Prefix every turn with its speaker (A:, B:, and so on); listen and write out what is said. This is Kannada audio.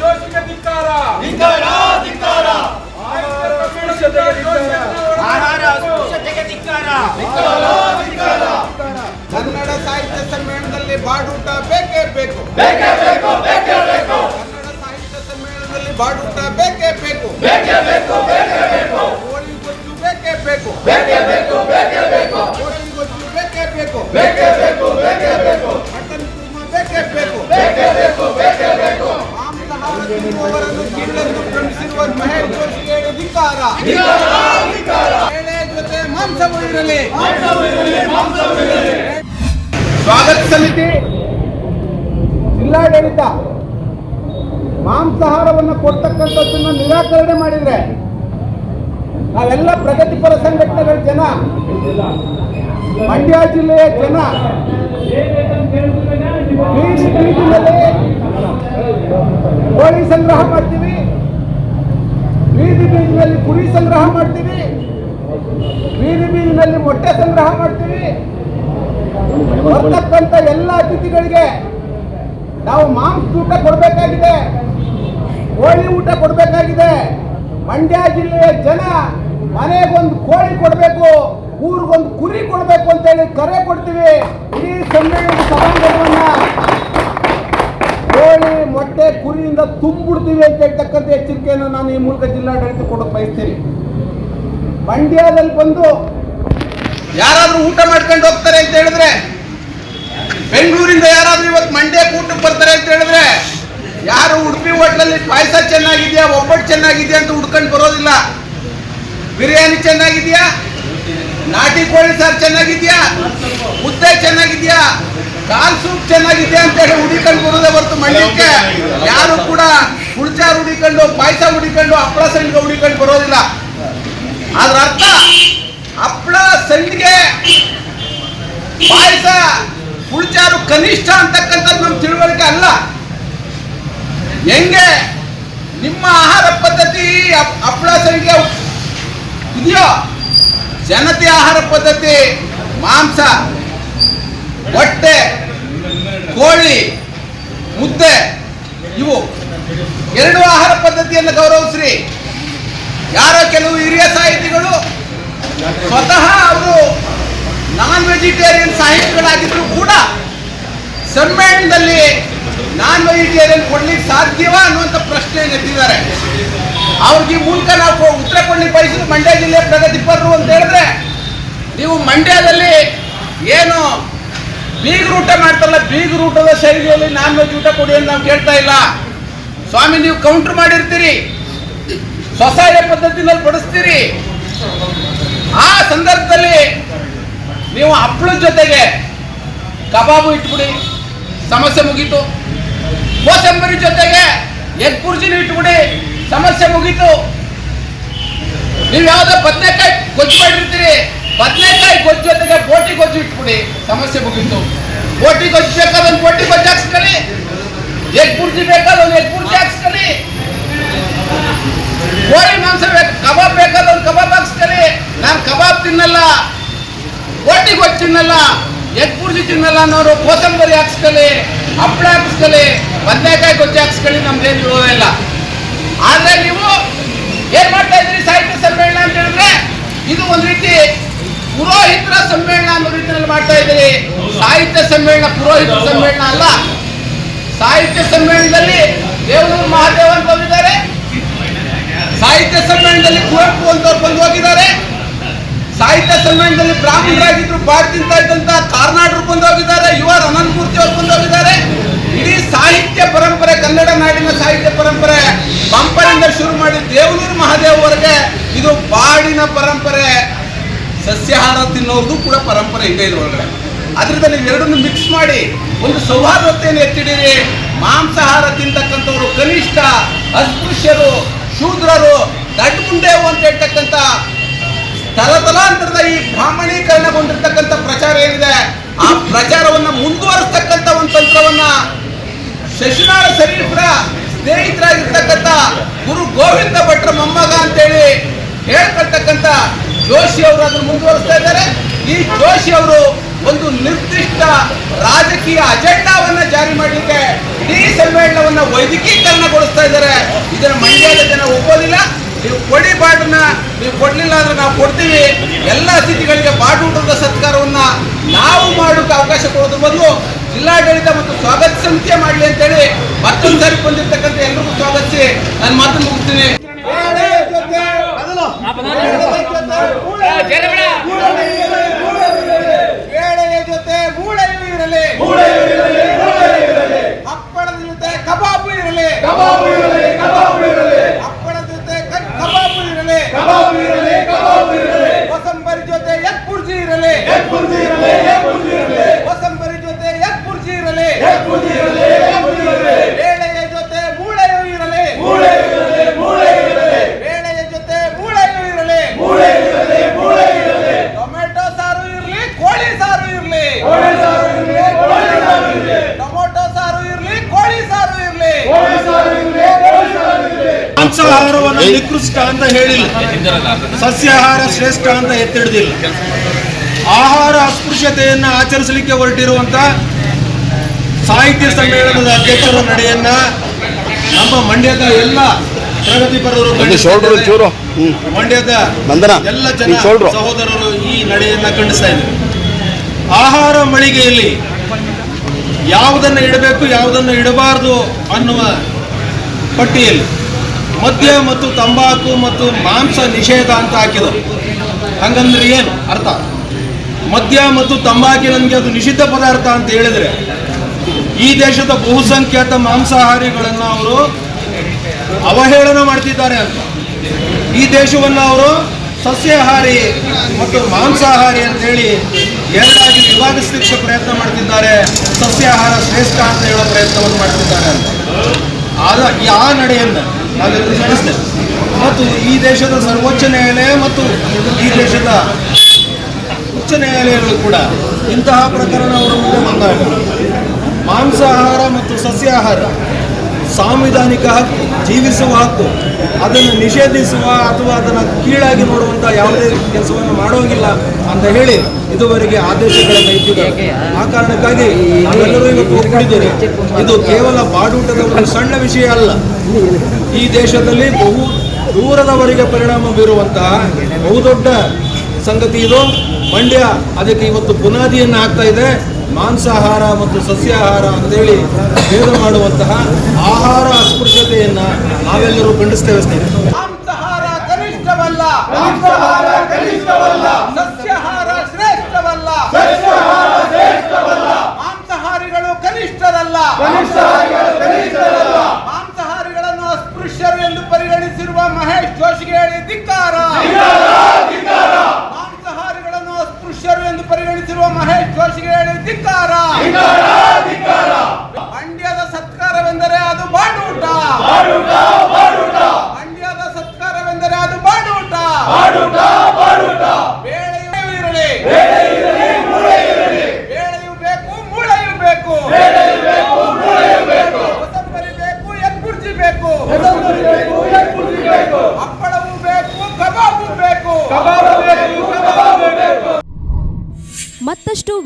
A: ಜೋಶಿಗೆ ಧಿಕ್ಕಾರ
B: ಧಿಕ್ಕಾರ ಧಿಕ್ಕಾರ
A: ಆಹಾರ
B: ಅಸ್ಪೃಶ್ಯತೆಗೆ ಧಿಕ್ಕಾರ ಧಿಕ್ಕಾರ
C: ಕನ್ನಡ ಸಾಹಿತ್ಯ ಸಮ್ಮೇಳನದಲ್ಲಿ ಬಾಡೂಟ ಬೇಕೇ ಬೇಕು.
B: ಬೇಕೇ ಬೇಕು ಬೇಕೇ ಬೇಕು.
C: ಕನ್ನಡ ಸಾಹಿತ್ಯ ಸಮ್ಮೇಳನದಲ್ಲಿ ಬಾಡೂಟ ಬೇಕೇ ಬೇಕು.
B: ಬೇಕೇ ಬೇಕು ಬೇಕೇ ಬೇಕು.
C: ಕೋಳಿ ಗೊಜ್ಜು ಬೇಕು ಬೇಕೇ.
B: ಬೇಕು ಬೇಕೇ.
C: ತಿನ್ನುವವರನ್ನು ಕೀಳೆಂದು ಭ್ರಮಿಸಿರುವ ಮಹೇಶ್ ಜೋಶಿಗೆ ಧಿಕ್ಕಾರ. ಜೊತೆ
B: ಮಾಂಸವಿರಲಿ
C: ಸ್ವಾಗತ ಸಮಿತಿ ಜಿಲ್ಲಾಡಳಿತ ಮಾಂಸಾಹಾರವನ್ನು ಕೊಡ್ತಕ್ಕಂಥದ್ದನ್ನು ನಿರಾಕರಣೆ ಮಾಡಿದ್ರೆ ನಾವೆಲ್ಲ ಪ್ರಗತಿಪರ ಸಂಘಟನೆಗಳ ಜನ, ಮಂಡ್ಯ ಜಿಲ್ಲೆಯ ಜನ ಕೋಳಿ ಸಂಗ್ರಹ ಮಾಡ್ತೀವಿ. ಬೀದಿ ಬೀದಿನಲ್ಲಿ ಕುರಿ ಸಂಗ್ರಹ ಮಾಡ್ತೀವಿ. ಬೀದಿ ಬೀದಿನಲ್ಲಿ ಮೊಟ್ಟೆ ಸಂಗ್ರಹ ಮಾಡ್ತೀವಿ. ಬರ್ತಕ್ಕಂಥ ಎಲ್ಲ ಅತಿಥಿಗಳಿಗೆ ನಾವು ಮಾಂಸ ಊಟ ಕೊಡಬೇಕಾಗಿದೆ. ಕೋಳಿ ಊಟ ಕೊಡಬೇಕಾಗಿದೆ. ಮಂಡ್ಯ ಜಿಲ್ಲೆಯ ಜನ ಮನೆಗೊಂದು ಕೋಳಿ ಕೊಡಬೇಕು, ಊರಿಗೊಂದು ಕುರಿ ಕೊಡಬೇಕು ಅಂತೇಳಿ ಕರೆ ಕೊಡ್ತೀವಿ. ಈ ಸಮ್ಮೇಳನ ಮೊಟ್ಟೆ ಕುರಿಯಿಂದ ತುಂಬಿಡ್ತೀವಿ ಅಂತ ಹೇಳ್ತಕ್ಕಂಥ ಎಚ್ಚರಿಕೆಯನ್ನು ನಾನು ಈ ಮೂಲಕ ಜಿಲ್ಲಾಡಳಿತ ಕೊಡೋಕೆ ಬಯಸ್ತೀನಿ. ಮಂಡ್ಯದಲ್ಲಿ ಬಂದು ಯಾರಾದ್ರೂ ಊಟ ಮಾಡ್ಕೊಂಡು ಹೋಗ್ತಾರೆ ಅಂತ ಹೇಳಿದ್ರೆ, ಬೆಂಗಳೂರಿಂದ ಯಾರಾದ್ರೂ ಇವತ್ತು ಮಂಡ್ಯಕ್ಕೆ ಊಟಕ್ಕೆ ಬರ್ತಾರೆ ಅಂತ ಹೇಳಿದ್ರೆ, ಯಾರು ಉಡುಪಿ ಹೋಟ್ಲಲ್ಲಿ ಪಾಯಸ ಚೆನ್ನಾಗಿದ್ಯಾ, ಒಬ್ಬಟ್ಟು ಚೆನ್ನಾಗಿದೆಯಾ ಅಂತ ಹುಡ್ಕೊಂಡು ಬರೋದಿಲ್ಲ. ಬಿರಿಯಾನಿ ಚೆನ್ನಾಗಿದ್ಯಾ? ನಾಟಿ ಕೋಳಿ ಸಾರು ಚೆನ್ನಾಗಿದ್ಯಾ? ಮುದ್ದೆ ಚೆನ್ನಾಗಿದ್ಯಾ? ಕಾಲ್ ಸೂಪ್ ಚೆನ್ನಾಗಿದೆ ಅಂತ ಹೇಳಿ ಹುಡಿಕೊಂಡು ಬರೋದೇ ಹೊರತು ಮಂಡ್ಯಕ್ಕೆ ಯಾರು ಕೂಡ ಹುಡ್ಚಾರು ಹುಡಿಕೊಂಡು, ಪಾಯಸ ಹುಡಿಕೊಂಡು, ಹಪ್ಪಳ ಸಂಡಿಗೆ ಹುಡಿಕೊಂಡು ಬರೋದಿಲ್ಲ. ಅದ್ರ ಅರ್ಥ, ಹಪ್ಪಳ ಸಂಡಿಗೆ ಪಾಯಸ ಹುಳ್ಚಾರು ಕನಿಷ್ಠ ಅಂತಕ್ಕಂಥದ್ದು ನಮ್ಮ ತಿಳುವಳಿಕೆ ಅಲ್ಲ. ಹೆಂಗೆ ನಿಮ್ಮ ಆಹಾರ ಪದ್ಧತಿ ಹಪ್- ಹಪ್ಪಳ ಸಂಡಿಗೆ ಇದೆಯೋ? ಜನತೆ ಆಹಾರ ಪದ್ಧತಿ, ಮಾಂಸ. ಹೊಟ್ಟೆ, ಕೋಳಿ, ಮುದ್ದೆ, ಇವು ಎರಡು ಆಹಾರ ಪದ್ಧತಿಯನ್ನು ಗೌರವಿಸ್ರಿ. ಯಾರೋ ಕೆಲವು ಹಿರಿಯ ಸಾಹಿತಿಗಳು ಸ್ವತಃ ಅವರು ನಾನ್ ವೆಜಿಟೇರಿಯನ್ ಸಾಹಿತಿಗಳಾಗಿದ್ರು ಕೂಡ ಸಮ್ಮೇಳನದಲ್ಲಿ ನಾನ್ ವೆಜಿಟೇರಿಯನ್ ಕೊಡ್ಲಿಕ್ಕೆ ಸಾಧ್ಯವಾ ಅನ್ನುವಂಥ ಪ್ರಶ್ನೆಯನ್ನು ಎತ್ತಿದ್ದಾರೆ. ಅವ್ರಿಗೆ ಮೂಲಕ ನಾವು ಉತ್ತರ ಕೊಡ್ಲಿಕ್ಕೆ ಬಯಸಿದ್ರು ಮಂಡ್ಯ ಜಿಲ್ಲೆ ಪ್ರಗತಿಪರರು ಅಂತ ಹೇಳಿದ್ರೆ ನೀವು ಮಂಡ್ಯದಲ್ಲಿ ಏನು ಬೀಗರು ಊಟ ಮಾಡ್ತಾರಲ್ಲ ಬೀಗರು ಊಟದ ಶೈಲಿಯಲ್ಲಿ ನಾನ್ ವೆಜ್ ಊಟ ಕೊಡಿ ಅಂತ ನಾವು ಕೇಳ್ತಾ ಇಲ್ಲ. ಸ್ವಾಮಿ, ನೀವು ಕೌಂಟರ್ ಮಾಡಿರ್ತೀರಿ. ಸ್ವಸಹಾಯ ಪದ್ಧತಿನಲ್ಲಿ ಬಡಿಸ್ತೀರಿ. ಆ ಸಂದರ್ಭದಲ್ಲಿ ನೀವು ಹಪ್ಪಳ ಜೊತೆಗೆ ಕಬಾಬು ಇಟ್ಬಿಡಿ, ಸಮಸ್ಯೆ ಮುಗೀತು. ಕೋಸಂಬರಿ ಜೊತೆಗೆ ಎಗ್ ಕುರ್ಜಿನ ಇಟ್ಬಿಡಿ, ಸಮಸ್ಯೆ ಮುಗೀತು. ನೀವು ಯಾವುದೋ ಬದನೆಕಾಯಿ ಗೊಜ್ಜು ಮಾಡಿರ್ತೀರಿ. ಬದನೆಕಾಯಿ ಗೊಜ್ಜು ಜೊತೆಗೆ ಬೋಟಿ ಗೊಜ್ಜು ಇಟ್ಬಿಡಿ. ಸಮಸ್ಯೆ ಮುಗೀತು. ಬೋಟಿ ಗೊಜ್ಜು ಬೇಕಾದೊಂದು ಬೋಟಿ ಗೊಜ್ಜು ಹಾಕ್ಸ್ಕೊಳ್ಳಿ. ಎಗ್ ಬುರ್ಜಿ ಬೇಕಾದೊಂದು ಎಗ್ ಬುರ್ಜಿ ಹಾಕ್ಸ್ಕೊಳ್ಳಿ. ಕೋಳಿ ಮಾಂಸ ಬೇಕು, ಕಬಾಬ್ ಬೇಕಾದ ಒಂದು ಕಬಾಬ್ ಹಾಕ್ಸ್ಕೊಳ್ಳಿ. ನಾನು ಕಬಾಬ್ ತಿನ್ನಲ್ಲ, ಬೋಟಿ ಗೊಜ್ಜು ತಿನ್ನಲ್ಲ, ಎಗ್ ಬುರ್ಜಿ ತಿನ್ನಲ್ಲ ಅನ್ನೋರು ಕೋಸಂಬರಿ ಹಾಕ್ಸ್ಕೊಳ್ಳಿ, ಹಪ್ಪಳ ಹಾಕ್ಸ್ಕೊಳ್ಳಿ, ಬದನೆಕಾಯಿ ಗೊಜ್ಜು ಹಾಕ್ಸ್ಕೊಳ್ಳಿ ನಮ್ದೇನು ಏನು ಇಲ್ಲ. ಆದ್ರೆ ನೀವು ಏನ್ ಮಾಡ್ತಾ ಇದ್ರಿ ಸಾಹಿತ್ಯ ಸಮ್ಮೇಳನ ಅಂತ ಹೇಳಿದ್ರೆ, ಇದು ಒಂದು ರೀತಿ ಪುರೋಹಿತರ ಸಮ್ಮೇಳನ ಅನ್ನೋ ರೀತಿಯಲ್ಲಿ ಮಾಡ್ತಾ ಇದ್ದೀರಿ ಸಾಹಿತ್ಯ ಸಮ್ಮೇಳನ ಪುರೋಹಿತರ ಸಮ್ಮೇಳನ ಅಲ್ಲ. ಸಾಹಿತ್ಯ ಸಮ್ಮೇಳನದಲ್ಲಿ ದೇವನೂರು ಮಹಾದೇವ ಅಂತ ಬಂದಿದ್ದಾರೆ. ಸಾಹಿತ್ಯ ಸಮ್ಮೇಳನದಲ್ಲಿ ಕುವೆಂಪು ಅಂತವ್ರು ಬಂದು ಹೋಗಿದ್ದಾರೆ. ಸಾಹಿತ್ಯ ಸಮ್ಮೇಳನದಲ್ಲಿ ಬ್ರಾಹ್ಮಣರಾಗಿದ್ರು ಬಾಡ್ ತಿಂತ ಇದ್ದಂತ ಕಾರ್ನಾಡರು ಬಂದು ಹೋಗಿದ್ದಾರೆ. ಯುವ ಅನಂತಮೂರ್ತಿ ಅವರು ಬಂದು ಹೋಗಿದ್ದಾರೆ. ಇಡೀ ಸಾಹಿತ್ಯ ಪರಂಪರೆ, ಕನ್ನಡ ನಾಡಿನ ಸಾಹಿತ್ಯ ಪರಂಪರೆ ಪಂಪನಿಂದ ಶುರು ಮಾಡಿ ದೇವನೂರು ಮಹಾದೇವವರೆಗೆ ಇದು ಬಾಡಿನ ಪರಂಪರೆ. ಸಸ್ಯಾಹಾರ ತಿನ್ನೋದು ಕೂಡ ಪರಂಪರೆ ಇದೆ ಇದ್ರೊಳಗಡೆ. ಅದರಿಂದ ನೀವು ಎರಡನ್ನು ಮಿಕ್ಸ್ ಮಾಡಿ ಒಂದು ಸೌಹಾರ್ದತೆಯನ್ನು ಎತ್ತಿಡಿರಿ. ಮಾಂಸಾಹಾರ ತಿಂತಕ್ಕಂಥವ್ರು ಕನಿಷ್ಠ ಅಸ್ಪೃಶ್ಯರು, ಶೂದ್ರರು ದಡ್ಮುಂಡೆವು ಅಂತ ಹೇಳ್ತಕ್ಕಂಥ ತಲತಲಾಂತರದ ಈ ಬ್ರಾಹ್ಮಣೀಕರಣಗೊಂಡಿರ್ತಕ್ಕಂಥ ಪ್ರಚಾರ ಏನಿದೆ, ಆ ಪ್ರಚಾರವನ್ನ ಮುಂದುವರಿಸ್ತಕ್ಕಂಥ ಒಂದು ತಂತ್ರವನ್ನ ಶಶಿನಾಳ ಶರೀಫರ ಸ್ನೇಹಿತರಾಗಿರ್ತಕ್ಕಂಥ ಗುರು ಗೋವಿಂದ ಭಟ್ರ ಮೊಮ್ಮಗ ಅಂತೇಳಿ ಹೇಳ್ಕೊಳ್ತಕ್ಕಂಥ ಜೋಶಿ ಅವರು ಅದನ್ನು ಮುಂದುವರಿಸ್ತಾ ಇದ್ದಾರೆ. ಈ ಜೋಶಿ ಅವರು ಒಂದು ನಿರ್ದಿಷ್ಟ ರಾಜಕೀಯ ಅಜೆಂಡಾವನ್ನ ಜಾರಿ ಮಾಡಲಿಕ್ಕೆ ಇಡೀ ಸಮ್ಮೇಳನವನ್ನ ವೈದ್ಯಕೀಕರಣಗೊಳಿಸ್ತಾ ಇದ್ದಾರೆ. ಇದನ್ನು ಮಂಡ್ಯದ ಜನ ಒಪ್ಪೋದಿಲ್ಲ. ನೀವು ಕೊಡಿ ಬಾಟನ್ನ ನೀವು ಕೊಡ್ಲಿಲ್ಲ ಅಂದ್ರೆ ನಾವು ಕೊಡ್ತೀವಿ. ಎಲ್ಲ ಅತಿಥಿಗಳಿಗೆ ಬಾಡೂಟದ ಸತ್ಕಾರವನ್ನ ನಾವು ಮಾಡೋಕೆ ಅವಕಾಶ ಕೊಡೋದ್ರ ಬದಲು ಜಿಲ್ಲಾಡಳಿತ ಮತ್ತು ಸ್ವಾಗತ ಸಮಿತಿಯ ಮಾಡಲಿ ಅಂತೇಳಿ ಮತ್ತೊಂದು ಸಾರಿ ಬಂದಿರತಕ್ಕಂಥ ಎಲ್ರಿಗೂ ಸ್ವಾಗತಿಸಿ. ನಾನು ಮಾತು ಮುಗಿಸ್ತೀನಿ. ಕಬಾಬು ಇರಲಿ
B: ಕಬಾಬು ಇರಲಿ
C: ಹಪ್ಪಳದ ಜೊತೆ ಕ- ಕಬಾಬು ಇರಲಿ
B: ಕಬಾಬು ಇರಲಿ ಕಬಾಬು ಇರಲಿ
C: ಕೋಸಂಬರಿ ಜೊತೆ ಎಗ್ ಬುರ್ಜಿ ಇರಲಿ
B: ಎಗ್ ಬುರ್ಜಿ ಇರಲಿ ಎಗ್ ಬುರ್ಜಿ ಇರಲಿ
C: ಕೋಸಂಬರಿ ಜೊತೆ ಎಗ್ ಬುರ್ಜಿ ಇರಲಿ
B: ಎಗ್ ಬುರ್ಜಿ ಇರಲಿ ಎಗ್ ಬುರ್ಜಿ ಇರಲಿ
C: ಬೇಳೆಯ ಜೊತೆ ಮೂಳೆಯೂ ಇರಲಿ
B: ಮೂಳೆ ಇರಲಿ ಮೂಳೆ ಇರಲಿ
C: ಬೇಳೆಯ ಜೊತೆ ಮೂಳೆಯೂ ಇರಲಿ
B: ಮೂಳೆ ಇರಲಿ ಮೂಳೆ ಇರಲಿ
C: ಟೊಮೆಟೊ ಸಾರು ಇರಲಿ ಕೋಳಿ ಸಾರು ಇರಲಿ
B: ಕೋಳಿ ಸಾರು ಇರಲಿ ಕೋಳಿ ಸಾರು ಇರಲಿ
C: ಟೊಮೊಟೊ ಸಾರು ಇರಲಿ ಕೋಳಿ ಸಾರು ಇರಲಿ
B: ಕೋಳಿ ಸಾರು ಇರಲಿ ಕೋಳಿ ಸಾರು ಇರಲಿ
D: ನಿಕೃಷ್ಟ ಅಂತ ಹೇಳಿಲ್ಲ. ಸಸ್ಯಾಹಾರ ಶ್ರೇಷ್ಠ ಅಂತ ಎತ್ತಿಡ್ದಿಲ್ಲ. ಆಹಾರ ಅಸ್ಪೃಶ್ಯತೆಯನ್ನು ಆಚರಿಸಲಿಕ್ಕೆ ಹೊರಟಿರುವಂತ ಸಾಹಿತ್ಯ ಸಮ್ಮೇಳನದ ಅಧ್ಯಕ್ಷರ ನಡೆಯನ್ನ ನಮ್ಮ ಮಂಡ್ಯದ ಎಲ್ಲ ಪ್ರಗತಿಪರರು ಮಂಡ್ಯದ
E: ಬಂಧನ.
D: ಎಲ್ಲ ಜನ ಸಹೋದರರು ಈ ನಡೆಯನ್ನ ಖಂಡಿಸ್ತಾ ಇದ್ದಾರೆ. ಆಹಾರ ಮಳಿಗೆಯಲ್ಲಿ ಯಾವುದನ್ನು ಇಡಬೇಕು ಯಾವುದನ್ನು ಇಡಬಾರದು ಅನ್ನುವ ಪಟ್ಟಿಯಲ್ಲಿ ಮದ್ಯ ಮತ್ತು ತಂಬಾಕು ಮತ್ತು ಮಾಂಸ ನಿಷೇಧ ಅಂತ ಹಾಕಿದರು. ಹಂಗಂದ್ರೆ ಏನು ಅರ್ಥ? ಮದ್ಯ ಮತ್ತು ತಂಬಾಕಿನಂಗೆ ಅದು ನಿಷಿದ್ಧ ಪದಾರ್ಥ ಅಂತ ಹೇಳಿದರೆ ಈ ದೇಶದ ಬಹುಸಂಖ್ಯಾತ ಮಾಂಸಾಹಾರಿಗಳನ್ನು ಅವರು ಅವಹೇಳನ ಮಾಡ್ತಿದ್ದಾರೆ ಅಂತ. ಈ ದೇಶವನ್ನು ಅವರು ಸಸ್ಯಾಹಾರಿ ಮತ್ತು ಮಾಂಸಾಹಾರಿ ಅಂತೇಳಿ ಎರಡಾಗಿ ವಿವಾದಿಸಲಿಕ್ಕೆ ಪ್ರಯತ್ನ ಮಾಡ್ತಿದ್ದಾರೆ, ಸಸ್ಯಾಹಾರ ಶ್ರೇಷ್ಠ ಅಂತ ಹೇಳೋ ಪ್ರಯತ್ನವನ್ನು ಮಾಡ್ತಿದ್ದಾರೆ ಅಂತ. ಆದ ಆ ನಡೆಯನ್ನು ಮತ್ತು ಈ ದೇಶದ ಸರ್ವೋಚ್ಚ ನ್ಯಾಯಾಲಯ ಮತ್ತು ಈ ದೇಶದ ಉಚ್ಚ ನ್ಯಾಯಾಲಯಗಳು ಕೂಡ ಇಂತಹ ಪ್ರಕರಣಗಳ ಮುಂದೆ ಬಂದಾಗ ಮಾಂಸಾಹಾರ ಮತ್ತು ಸಸ್ಯಾಹಾರ ಸಾಂವಿಧಾನಿಕ ಹಕ್ಕು ಜೀವಿಸುವ ಹಕ್ಕು, ಅದನ್ನು ನಿಷೇಧಿಸುವ ಅಥವಾ ಅದನ್ನು ಕೀಳಾಗಿ ನೋಡುವಂಥ ಯಾವುದೇ ಕೆಲಸವನ್ನು ಮಾಡೋಂಗಿಲ್ಲ ಅಂತ ಹೇಳಿ ಇದುವರೆಗೆ ಆದೇಶಗಳನ್ನು ಇಟ್ಟಿದ್ದಾರೆ ಆ ಕಾರಣಕ್ಕಾಗಿ ನಾವೆಲ್ಲರೂ ಇವತ್ತು ಇದು ಕೇವಲ ಬಾಡೂಟದ ಒಂದು ಸಣ್ಣ ವಿಷಯ ಅಲ್ಲ. ಈ ದೇಶದಲ್ಲಿ ಬಹು ದೂರದವರೆಗೆ ಪರಿಣಾಮ ಬೀರುವಂತಹ ಬಹುದೊಡ್ಡ ಸಂಗತಿ ಇದು. ಮಂಡ್ಯ ಅದಕ್ಕೆ ಇವತ್ತು ಬುನಾದಿಯನ್ನು ಹಾಕ್ತಾ ಇದೆ. ಮಾಂಸಾಹಾರ ಮತ್ತು ಸಸ್ಯಾಹಾರ ಅಂತೇಳಿ ಭೇದ ಮಾಡುವಂತಹ ಆಹಾರ ಅಸ್ಪೃಶ್ಯತೆಯನ್ನ ನಾವೆಲ್ಲರೂ ಖಂಡಿಸ್ತೇವೆ ಸ್ನೇಹಿತರೆ
C: ಮಾಂಸಾಹಾರ ಕನಿಷ್ಠವಲ್ಲ.
B: ಮಾಂಸಾಹಾರ ಕನಿಷ್ಠವಲ್ಲ.
C: ಸಸ್ಯಾಹಾರ ಶ್ರೇಷ್ಠವಲ್ಲ.
B: ಸಸ್ಯಾಹಾರ ಶ್ರೇಷ್ಠವಲ್ಲ.
C: ಮಾಂಸಾಹಾರಿಗಳು ಕನಿಷ್ಠರಲ್ಲ.
B: ಕನಿಷ್ಠಾರಿಗಳು ಕನಿಷ್ಠರಲ್ಲ.
C: ಮಾಂಸಾಹಾರಿಗಳನ್ನು ಅಸ್ಪೃಶ್ಯರು ಎಂದು ಪರಿಗಣಿಸಿರುವ ಮಹೇಶ್ ಜೋಶಿಗೆ ಹೇಳಿ ದಿಕ್ಕಾ
B: ಧಿಕ್ಕಾರ
C: ಮಾಂಸಾಹಾರಿಗಳನ್ನು ಅಸ್ಪೃಶ್ಯರು ಎಂದು ಪರಿಗಣಿಸಿರುವ ಮಹೇಶ್ ಜೋಶಿಗೆ ಹೇಳಿ ಧಿಕ್ಕಾರ
B: ಧಿಕ್ಕಾರ ಧಿಕ್ಕಾರ
C: ಮಂಡ್ಯದ ಸತ್ಕಾರವೆಂದರೆ ಅದು ಬಾಡೂಟ
B: ಬಾಡೂಟ ಬಾಡೂಟ
C: ಮಂಡ್ಯದ ಸತ್ಕಾರವೆಂದರೆ ಅದು ಬಾಡೂಟ
B: ಬಾಡೂಟ ಬಾಡೂಟ
C: ಬೇಳೆಯೂ ಇರಲಿ
B: ಬೇಳೆ ಇರಲಿ ಮೂಳೆ ಇರಲಿ
C: ಬೇಳೆಯೂ ಬೇಕು ಮೂಳೆಯೂ ಬೇಕು
B: ಬೇಳೆ ಬೇಕು ಮೂಳೆ ಬೇಕು
C: ಕೊತ್ತಂಬರಿ ಬೇಕು ಎಗ್ ಬುರ್ಜಿ ಬೇಕು
B: ಕೊತ್ತಂಬರಿ ಬೇಕು ಎಗ್ ಬುರ್ಜಿ ಬೇಕು
C: ಹಪ್ಪಳವು ಬೇಕು ಕಬಾಬು ಬೇಕು
B: ಕಬಾಬ್ ಬೇಕು ಕಬಾಬ್ ಬೇಕು
F: ಮತ್ತಷ್ಟು